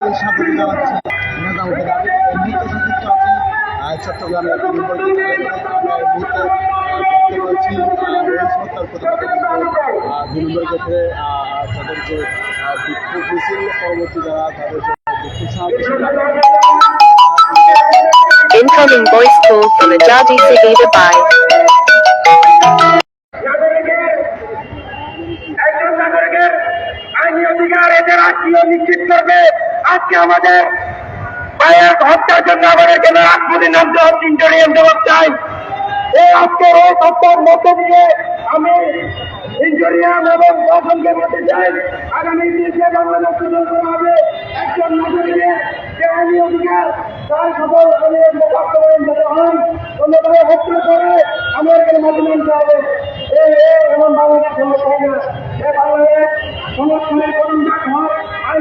স্বাগত জানাচ্ছি মেধা উপজেলা এই মুহূর্তে সংযুক্ত আছি বিভিন্ন আহ, দেখতে পাচ্ছি নম্বর গেটে আহ, তাদের যে বিক্ষোভ মিছিল পরবর্তী যারা তাদের Incoming voice call from Ajadi City Dubai. একজন নাগরিকের আইনি অধিকার এদের আত্মীয় নিশ্চিত করবে আজকে আমাদের ভাইয়ের হত্যার জন্য আমাদেরকে রাজপতি নামতে হচ্ছে ইন্টারিয়াম জবাব চাই। এই মধ্যে দিয়ে আমি একজন হয় অন্যভাবে হত্যা করে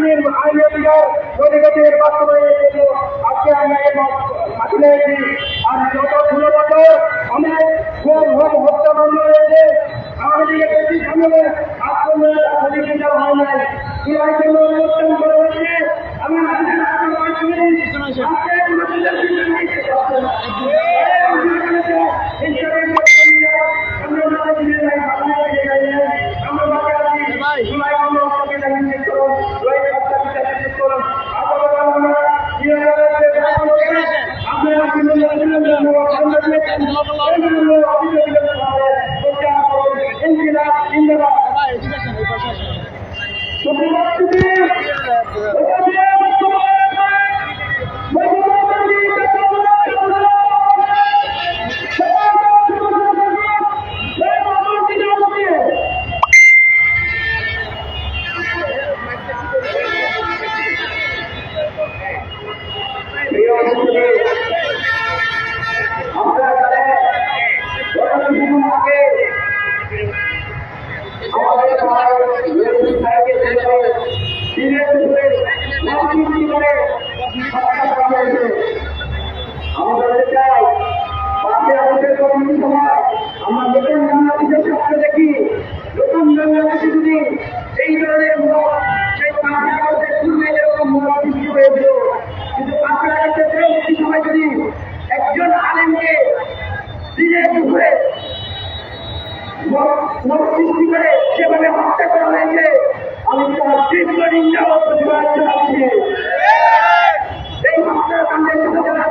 আইনের আইনি অধিকার অধিকারের বাস্তবায়নের আজকে আমরা এই মাঠে আর যত ষোলো বছর অনেক খুব হোম হত্যা বন্ধ হয়েছে। আমাদের দিকে বেশি সামনে অধিকার হয় নাই।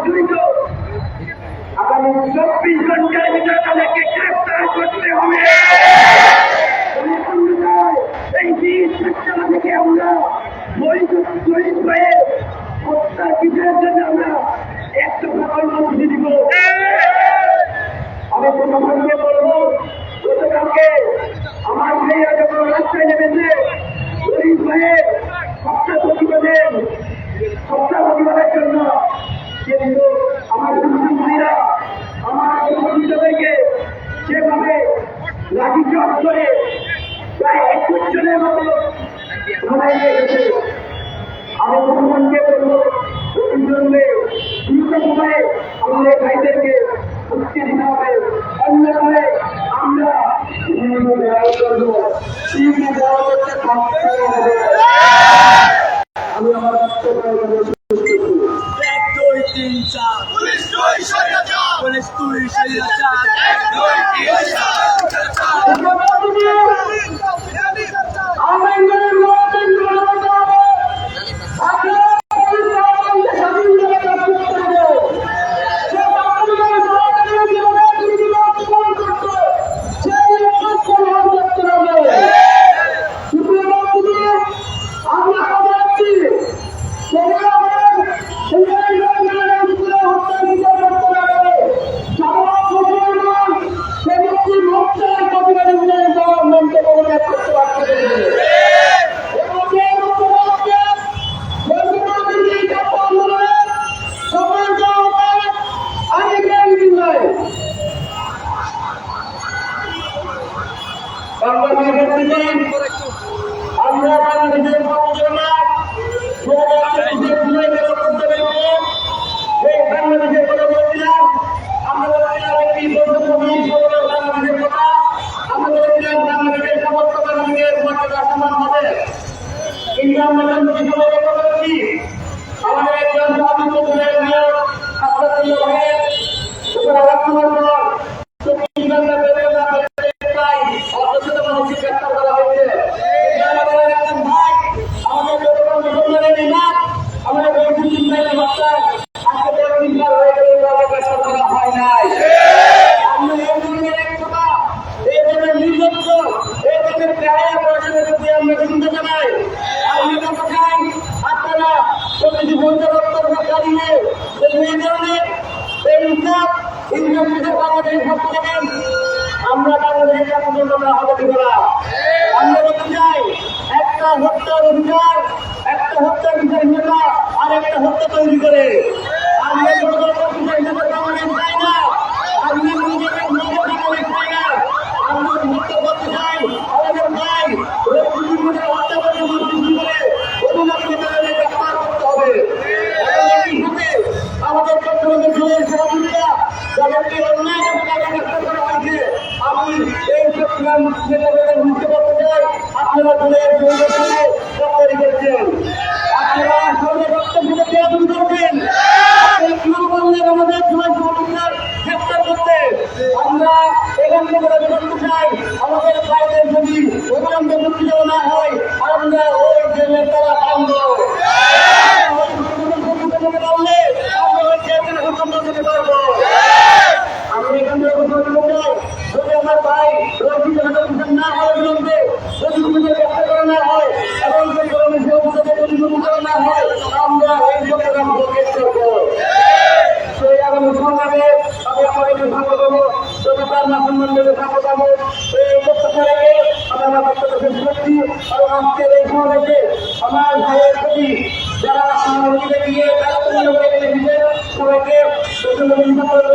জড়িত চব্বিশ ঘণ্টার ভিতরে তাদেরকে করতে হবে আমরা শহীদ হয়ে হত্যার বিচারের আমরা কর্মসূচি দিব আমি প্রশাসনকে বলব গতকালকে আমার ভাইয়া যখন রাস্তায় নেমেছে শহীদ হয়ে হত্যা প্রতিবাদের সবচেয়ে প্রতিবাদের জন্য আয়া পড়াশোনা চাই আপনারা প্রতিটি বন্ধু বক্তব্য জানিয়ে যদি এই ধরনের এই ইনকাম পর্যন্ত না আমরা বলতে চাই, একটা হত্যার অধিকার, একটা হত্যার বিচার হিসেবে, আর একটা হত্যা তৈরি করে। আমরা জনগণের বিচার হিসেবে চাই না। এই প্রত্যাশা রেখে আমি আমার বক্তব্য শেষ করছি এবং আজকের এই সমাবেশে আমার ভাইয়ের প্রতি যারা আমার অতীতে গিয়ে দায়িত্বমূলক রেখে দিয়েছেন সবাইকে মানবের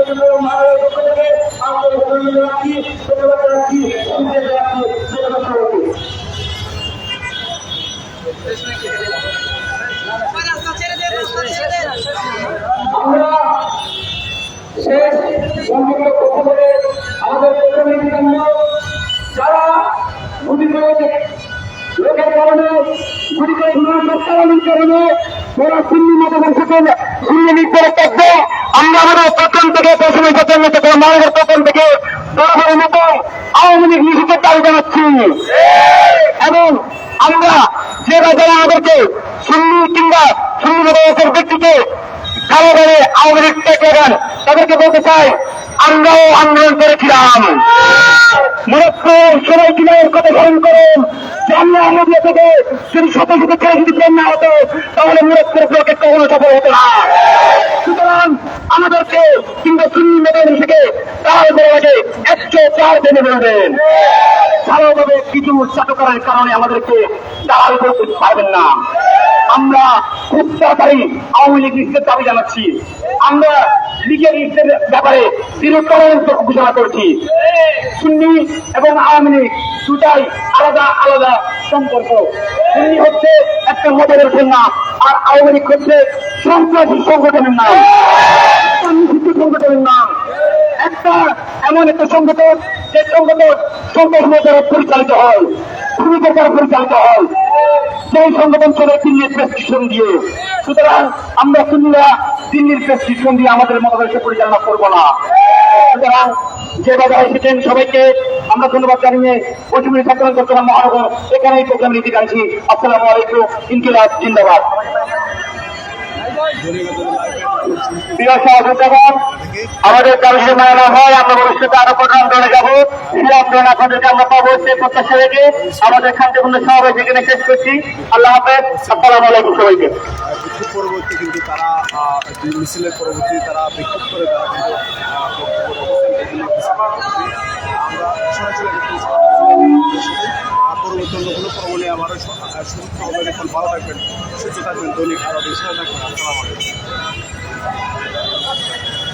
আমাদের আমরা আমাদের প্রথম থেকে প্রথমে প্রথম থেকে বড় মতো আওয়ামী লীগ নিষিদ্ধের দাবি এবং আমরা যারা আমাদেরকে সুন্নি কিংবা সুন্নি মতের ব্যক্তিকে কারাগারে আওয়ামী তাদেরকে বলতে চাই আমরাও আন্দোলন করেছিলাম। মূলত সবাই কিনার কথা আমাদের থেকে যদি শত শত ছেলে যদি প্রেম না হতো, তাহলে মুরক্কের ব্লকে কখনো সফল হতো না। সুতরাং আমাদেরকে কিংবা সুন্নি মেয়েদের থেকে বলে লাগে একশো চার ভালোভাবে কিছু কারণে আমাদেরকে দালাল করতে পারবেন না। আমরা খুব তাড়াতাড়ি আওয়ামী লীগ লিস্টের দাবি জানাচ্ছি। আমরা লীগের লিস্টের ব্যাপারে দীর্ঘকালীন ঘোষণা করছি। সুন্নি এবং আওয়ামী লীগ দুটাই আলাদা আলাদা সম্পর্ক। সুন্নি হচ্ছে একটা মদের নাম আর আওয়ামী লীগ হচ্ছে সন্ত্রাসী সংগঠনের নাম। সংগঠনের নাম। একটা এমন একটা সংগঠন, যে সংগঠন দ্বারা পরিচালিত হয়। দ্বারা পরিচালিত হয়। সেই সংগঠন চলে দিল্লির প্রেসক্রিপশন দিয়ে। সুতরাং আমরা সুন্নিরা দিল্লির প্রেসক্রিপশন দিয়ে আমাদের মতাদর্শ পরিচালনা করব না। সুতরাং যে বাজারে এসেছেন সবাইকে আমরা ধন্যবাদ জানিয়ে পশ্চিমবঙ্গ ছাত্র চট্টগ্রাম মহানগর, এখানেই প্রোগ্রাম নীতি কাটছি আসসালামু আলাইকুম, ইনকিলাব, জিন্দাবাদ। প্রিয় সহযোগিতাগণ আমাদের দাবি সময় না হয় আমরা ভবিষ্যতে আরও প্রোগ্রাম দলে যাব। আন্দোলন আপনাদেরকে আমরা পাবো সেই প্রত্যাশা রেখে আমাদের শান্তিপূর্ণ সমাবেশ এখানে শেষ করছি। আল্লাহ হাফেজ আসসালাম আলাইকুম সবাইকে। পরবর্তী কিন্তু তারা মিছিলের পরবর্তী তারা বিক্ষোভ করে তারা পরবর্তী অন্য কোনো ভালো থাকবেন সুস্থ থাকবেন দৈনিক আরও বেশি থাকবেন